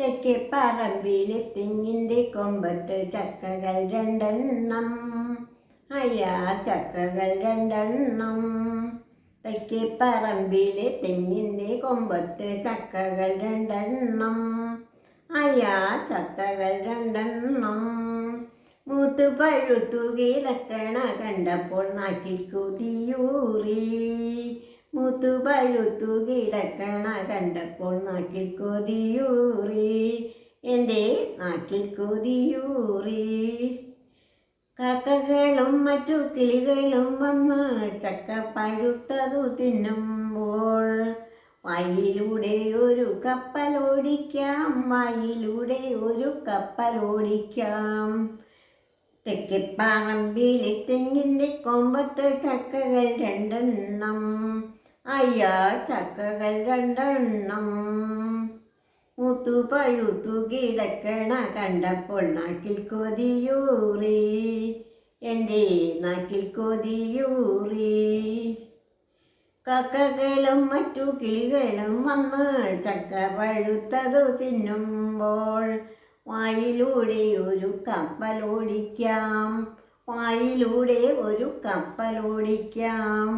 തെക്കേ പറമ്പിലെ തെങ്ങിന്റെ കൊമ്പത്ത് ചക്കകൾ രണ്ടെണ്ണം. അയ്യാ ചക്കകൾ രണ്ടെണ്ണം. തെക്കേ പറമ്പിലെ തെങ്ങിന്റെ കൊമ്പത്ത് ചക്കകൾ രണ്ടെണ്ണം. അയ്യാ ചക്കകൾ രണ്ടെണ്ണം. മൂത്തു പഴുത്തു കിടക്കണ കണ്ടപ്പോൾ നാട്ടിൽ കുതിയൂറി. മൂത്തു പഴുത്തു കിടക്കണ കണ്ടപ്പോൾ നാക്കിൽ കൊതിയൂറി. എന്റെ നാക്കിൽ കൊതിയൂറി. കാക്കകളും മറ്റു കിളികളും വന്ന് ചക്ക പഴുത്തതു തിന്നുമ്പോൾ വായിലൂടെ ഒരു കപ്പലോടിക്കാം വായിലൂടെ ഒരു കപ്പലോടിക്കാം തെക്കിപ്പാറമ്പിലെ തെങ്ങിന്റെ കൊമ്പത്ത് ചക്കകൾ രണ്ടെണ്ണം. അയ്യാ ചക്കകൾ രണ്ടെണ്ണം. മുത്തു പഴുത്തു കിടക്കണ കണ്ടപ്പോൾ നാക്കിൽ കൊതിയൂറി. എന്റെ നാക്കിൽ കൊതിയൂറി. കക്കകളും മറ്റു കിളികളും വന്ന് ചക്ക പഴുത്തതു തിന്നുമ്പോൾ വായിലൂടെ ഒരു കപ്പലോടിക്കാം വായിലൂടെ ഒരു കപ്പലോടിക്കാം